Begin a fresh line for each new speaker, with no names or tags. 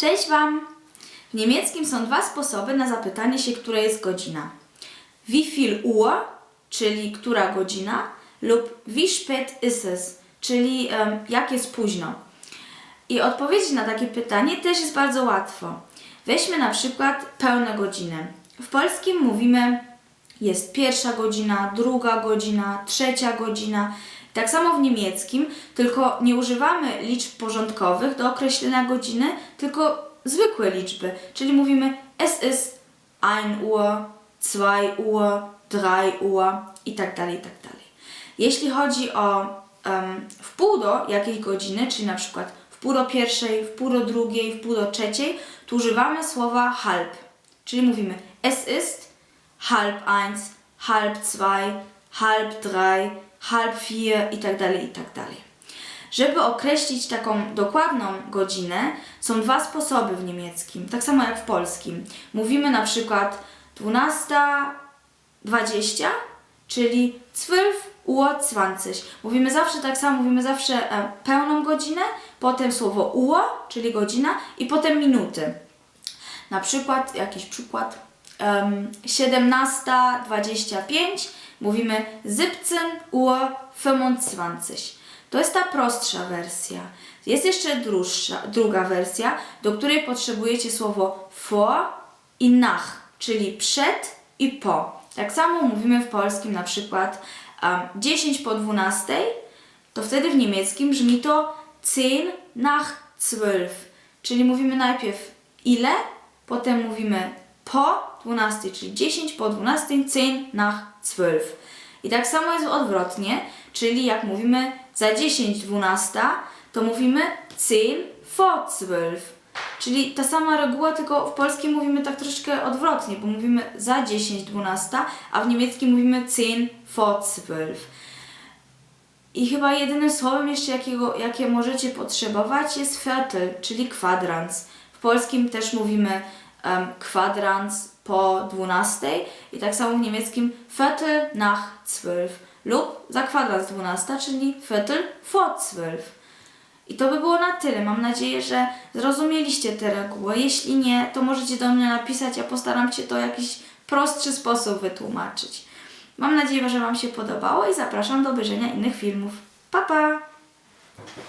Cześć Wam! W niemieckim są dwa sposoby na zapytanie się, która jest godzina. Wie viel Uhr, czyli która godzina, lub wie spät ist es, czyli em, jak jest późno. I odpowiedzieć na takie pytanie też jest bardzo łatwo. Weźmy na przykład pełne godziny. W polskim mówimy jest pierwsza godzina, druga godzina, trzecia godzina. Tak samo w niemieckim, tylko nie używamy liczb porządkowych do określenia godziny, tylko zwykłe liczby, czyli mówimy es ist 1 Uhr, 2 Uhr, 3 Uhr i tak dalej, i tak dalej. Jeśli chodzi o em, w pół do jakiej godziny, czyli na przykład w pół do pierwszej, w pół do drugiej, w pół do trzeciej, tu używamy słowa halb, czyli mówimy es ist halb eins, halb zwei, halb drei, halb vier i tak dalej, i tak. Żeby określić taką dokładną godzinę, są dwa sposoby w niemieckim, tak samo jak w polskim. Mówimy na przykład 12.20, czyli 12 Uhr 20. Mówimy zawsze tak samo, mówimy zawsze e, pełną godzinę, potem słowo Uhr, czyli godzina i potem minuty. Na przykład, jakiś przykład, um, 17.25 mówimy 17 Uhr 25. To jest ta prostsza wersja. Jest jeszcze druższa, druga wersja, do której potrzebujecie słowo vor i nach, czyli przed i po. Tak samo mówimy w polskim na przykład um, 10 po 12, to wtedy w niemieckim brzmi to 10 nach 12. Czyli mówimy najpierw ile, potem mówimy po 12, czyli 10 po 12, 10 nach 12. I tak samo jest odwrotnie, czyli jak mówimy za 10 12, to mówimy 10 vor 12. Czyli ta sama reguła, tylko w polskim mówimy tak troszeczkę odwrotnie, bo mówimy za 10 12, a w niemieckim mówimy 10 vor 12. I chyba jedynym słowem jeszcze, jakiego, jakie możecie potrzebować jest viertel, czyli kwadrans. W polskim też mówimy um, kwadrans po 12 i tak samo w niemieckim viertel nach 12 lub za kwadrans 12, czyli viertel vor 12. I to by było na tyle. Mam nadzieję, że zrozumieliście te reguły. Jeśli nie, to możecie do mnie napisać, ja postaram się to w jakiś prostszy sposób wytłumaczyć. Mam nadzieję, że Wam się podobało i zapraszam do obejrzenia innych filmów. Pa, pa!